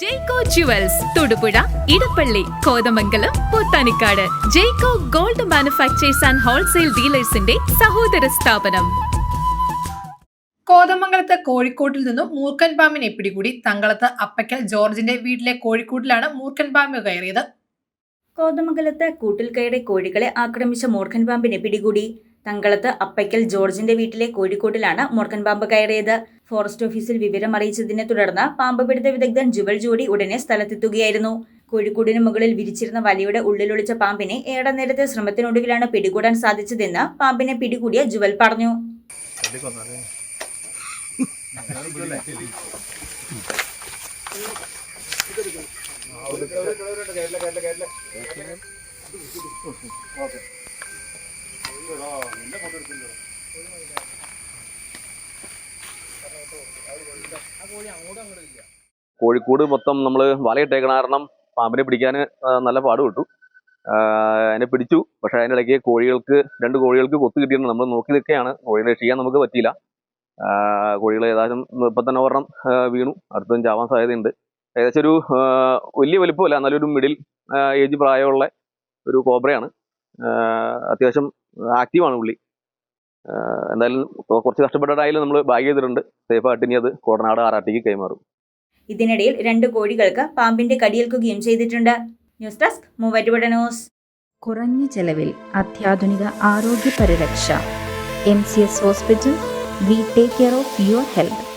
Jayco jewels Thodupuzha Edappally Kothamangalam Pothanikkad Jayco gold manufacturers and wholesale ഡീലേഴ്സിന്റെ സഹോദര സ്ഥാപനം കോതമംഗലത്ത് കോഴിക്കോട്ടിൽ നിന്നും മൂർഖൻ പാമ്പിനെ പിടികൂടി തങ്കളത്ത് അപ്പയ്ക്കൽ ജോർജിന്റെ വീട്ടിലെ കോഴിക്കോട്ടിലാണ് മൂർഖൻ പാമ്പ് കയറിയത്. കോതമംഗലത്ത് കൂട്ടിൽ കയറി കോഴികളെ ആക്രമിച്ച മൂർഖൻ പാമ്പിനെ പിടികൂടി. തങ്കളത്ത് അപ്പയ്ക്കൽ ജോർജിന്റെ വീട്ടിലെ കോഴിക്കോട്ടിലാണ് മൂർഖൻ പാമ്പ് കയറിയത്. ഫോറസ്റ്റ് ഓഫീസിൽ വിവരം അറിയിച്ചതിനെ തുടർന്ന് പാമ്പ് പിടുത്ത വിദഗ്ധൻ ജുവൽ ജോഡി ഉടനെ സ്ഥലത്തെത്തുകയായിരുന്നു. കോഴിക്കോടിന് മുകളിൽ വിരിച്ചിരുന്ന വലയുടെ ഉള്ളിലൊളിച്ച പാമ്പിനെ ഏറെ നേരത്തെ ശ്രമത്തിനൊടുവിലാണ് പിടികൂടാൻ സാധിച്ചതെന്ന് പാമ്പിനെ പിടികൂടിയ ജുവൽ പറഞ്ഞു. കോഴിക്കോട് മൊത്തം നമ്മൾ വലയിട്ടേക്കണ കാരണം പാമ്പിനെ പിടിക്കാൻ നല്ല പാട് കിട്ടു. അതിനെ പിടിച്ചു. പക്ഷേ ഇടയ്ക്ക് കോഴികൾക്ക് രണ്ട് കോഴികൾക്ക് കൊത്തു കിട്ടിയിട്ടുണ്ട്. നമ്മൾ നോക്കി നിൽക്കുകയാണ്. കോഴികളെ രക്ഷിക്കാൻ നമുക്ക് പറ്റിയില്ല. കോഴികൾ ഏതായാലും ഇപ്പം തന്നെ ഒരെണ്ണം വീണു. അടുത്തും ചാവാൻ സാധ്യതയുണ്ട്. ഏകദേശം ഒരു വലിയ വലിപ്പമല്ല. നല്ലൊരു മിഡിൽ ഏജ് പ്രായമുള്ള ഒരു കോബ്രയാണ്. അത്യാവശ്യം ആക്റ്റീവാണ് പുള്ളി. എന്തായാലും കുറച്ച് കഷ്ടപ്പെട്ടതായാലും നമ്മൾ ബാഗ് ചെയ്തിട്ടുണ്ട്. സേഫായിട്ട് ഇനി അത് കോടനാട് ആറാട്ടിക്ക് കൈമാറും. ഇതിനിടയിൽ രണ്ട് കോഴികൾക്ക് പാമ്പിന്റെ കടിയേൽക്കുകയും ചെയ്തിട്ടുണ്ട്. News desk Muvattupuzha news. കുറഞ്ഞ ചെലവിൽ അത്യാധുനിക ആരോഗ്യ പരിരക്ഷ M C S hospital we take care of your health